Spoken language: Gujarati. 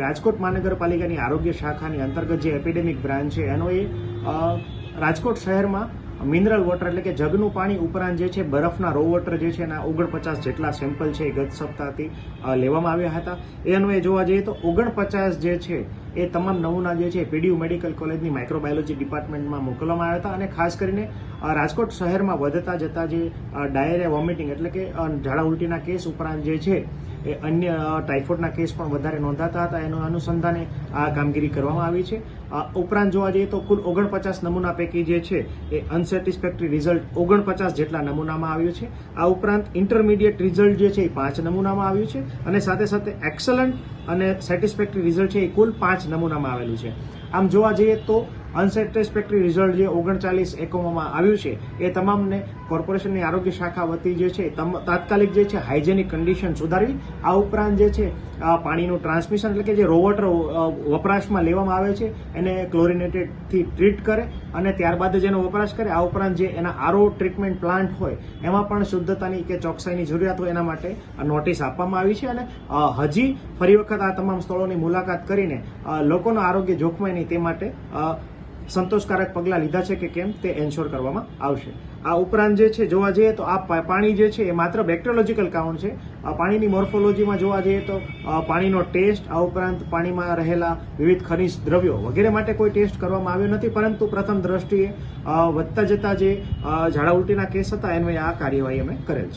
રાજકોટ મહાનગરપાલિકાની આરોગ્ય શાખાની અંતર્ગત જે એપિડેમિક બ્રાન્ચ છે, એનો એ રાજકોટ શહેરમાં મિનરલ વોટર એટલે કે જગનું પાણી ઉપરાંત જે છે બરફના રો વોટર જે છે એના ઓગણપચાસ જેટલા સેમ્પલ છે એ ગત સપ્તાહથી લેવામાં આવ્યા હતા. એ અન્વયે જોવા જઈએ તો ઓગણપચાસ જે છે એ તમામ નમૂના જે છે પીડીયુ મેડિકલ કોલેજની માઇક્રોબાયોલોજી ડિપાર્ટમેન્ટમાં મોકલવામાં આવ્યા હતા અને ખાસ કરીને રાજકોટ શહેરમાં વધતા જતા જે ડાયરિયા વોમિટિંગ એટલે કે ઝાડા ઉલટીના કેસ ઉપરાંત જે છે એ અન્ય ટાઇફોઇડના કેસ પણ વધારે નોંધાતા હતા. એનું અનુસંધાને આ કામગીરી કરવામાં આવી છે. ઉપરાંત જોવા જઈએ તો કુલ ઓગણપચાસ નમૂના પૈકી જે છે એ અનસેટિસ્ફેક્ટરી રિઝલ્ટ ઓગણપચાસ જેટલા નમૂનામાં આવ્યું છે. આ ઉપરાંત ઇન્ટરમીડિયેટ રિઝલ્ટ જે છે એ પાંચ નમૂનામાં આવ્યું છે અને સાથે સાથે એક્સલન્ટ અને સેટિસ્ફેક્ટરી રિઝલ્ટ છે એ કુલ પાંચ નમૂનામાં આવેલું છે. આમ જોવા જઈએ તો અનસેટિસ્ફેક્ટરી રિઝલ્ટ જે ઓગણચાલીસ એકમોમાં આવ્યું છે, એ તમામને કોર્પોરેશનની આરોગ્ય શાખા વતી જે છે તાત્કાલિક જે છે, હાઇજેનિક કન્ડિશન સુધારવી. આ ઉપરાંત જે છે પાણીનું ટ્રાન્સમિશન એટલે કે જે રો વોટર વપરાશમાં લેવામાં આવે છે, એને ક્લોરિનેટેડથી ટ્રીટ કરે અને ત્યારબાદ જ એનો વપરાશ કરે. આ ઉપરાંત જે એના આરો ટ્રીટમેન્ટ પ્લાન્ટ હોય, એમાં પણ શુદ્ધતાની કે ચોકસાઈની જરૂરિયાત હોય એના માટે નોટિસ આપવામાં આવી છે અને હજી ફરી વખત આ તમામ સ્થળોની મુલાકાત કરીને લોકોનું આરોગ્ય જોખમાય નહીં તે માટે સંતોષકારક પગલાં લીધા છે કે કેમ તે એન્શ્યોર કરવામાં આવશે. આ ઉપરાંત જે છે, જોવા જઈએ તો આ પાણી જે છે એ માત્ર બેક્ટેરોલોજીકલ કાઉન્ટ છે. આ પાણીની મોર્ફોલોજીમાં જોવા જઈએ તો પાણીનો ટેસ્ટ આ ઉપરાંત પાણીમાં રહેલા વિવિધ ખનિજ દ્રવ્યો વગેરે માટે કોઈ ટેસ્ટ કરવામાં આવ્યો નથી, પરંતુ પ્રથમ દ્રષ્ટિએ વધતા જતા જે ઝાડા ઉલટીના કેસ હતા એન્વયે આ કાર્યવાહી અમે કરેલ છે.